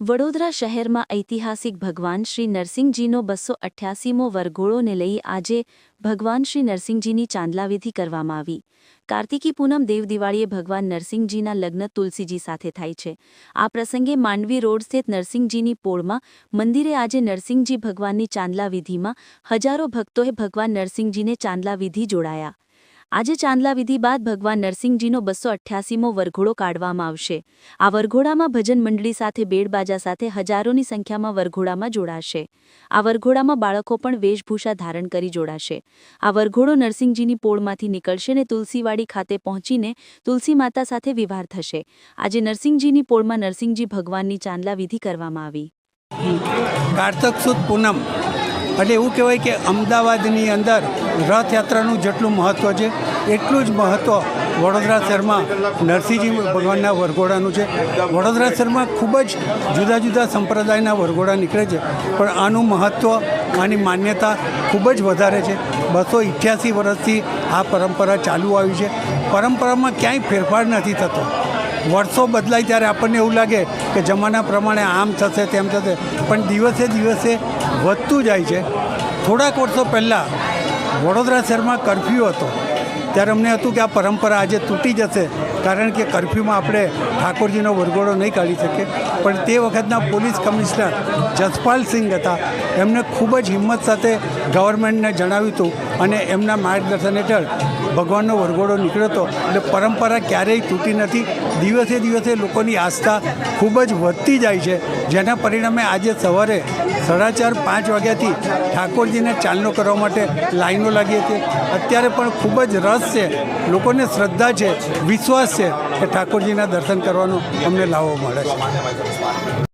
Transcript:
વડોદરા શહેરમાં ઐતિહાસિક ભગવાન શ્રી નરસિંહજીનો બસો અઠ્યાસીમો વરઘોળોને લઈ આજે ભગવાન શ્રી નરસિંહજીની ચાંદલાવિધિ કરવામાં આવી. કાર્તિકી પૂનમ દેવદિવાળીએ ભગવાન નરસિંહજીના લગ્ન તુલસીજી સાથે થાય છે. આ પ્રસંગે માંડવી રોડ સ્થિત નરસિંહજીની પોળમાં મંદિરે આજે નરસિંહજી ભગવાનની ચાંદલાવિધિમાં હજારો ભક્તોએ ભગવાન નરસિંહજીને ચાંદલાવિધિ જોડાયા. આજે ચાંદલા વિધિ બાદ ભગવાન નરસિંહજીનો બસો અઠ્યાસીમો વરઘોડો કાઢવામાં આવશે. આ વરઘોડામાં ભજન મંડળી સાથે, બેડબાજા સાથે હજારોની સંખ્યામાં વરઘોડામાં જોડાશે. આ વરઘોડામાં બાળકો પણ વેશભૂષા ધારણ કરી જોડાશે. આ વરઘોડો નરસિંહજીની પોળમાંથી નીકળશે ને તુલસીવાડી ખાતે પહોંચીને તુલસી માતા સાથે વિવાહ થશે. આજે નરસિંહજીની પોળમાં નરસિંહજી ભગવાનની ચાંદલા વિધિ કરવામાં આવી. કારતક સુદ પૂનમ. એટલે એવું કહેવાય કે અમદાવાદની અંદર રથયાત્રાનું જેટલું મહત્ત્વ છે, એટલું જ મહત્ત્વ વડોદરા શહેરમાં નરસિંહજી ભગવાનના વરઘોડાનું છે. વડોદરા શહેરમાં ખૂબ જ જુદા જુદા સંપ્રદાયના વરઘોડા નીકળે છે, પણ આનું મહત્ત્વ આની માન્યતા ખૂબ જ વધારે છે. બસો ઇઠ્યાસી વર્ષથી આ પરંપરા ચાલુ આવી છે. પરંપરામાં ક્યાંય ફેરફાર નથી થતો. વર્ષો બદલાય ત્યારે આપણને એવું લાગે કે જમાના પ્રમાણે આમ થશે, તેમ થશે. પણ દિવસે દિવસે વધતું જાય છે. થોડાક વર્ષો પહેલાં વડોદરા શહેરમાં કરફ્યુ હતો. ત્યારે અમને હતું કે આ પરંપરા આજે તૂટી જશે, કારણ કે કરફ્યુમાં આપણે ઠાકોરજીનો વરઘોડો નહીં કાઢી શકીએ. પણ તે વખતના પોલીસ કમિશનર જસપાલ સિંહ હતા. એમને ખૂબ જ હિંમત સાથે ગવર્મેન્ટને જણાવ્યું હતું અને એમના માર્ગદર્શન હેઠળ ભગવાનનો વરઘોડો નીકળ્યો હતો. એટલે પરંપરા ક્યારેય તૂટી નથી. દિવસે દિવસે લોકોની આસ્થા ખૂબ જ વધતી જાય છે. જેના પરિણામે આજે સવારે સાડા ચાર, પાંચ વાગ્યાથી ઠાકોરજીને ચાલનો કરવા માટે લાઈનો લાગી હતી. અત્યારે પણ ખૂબ જ રસ છે. લોકોને શ્રદ્ધા છે વિશ્વાસ છે કે ઠાકોરજીના દર્શન કરવાનો અમને લાવો મળે છે.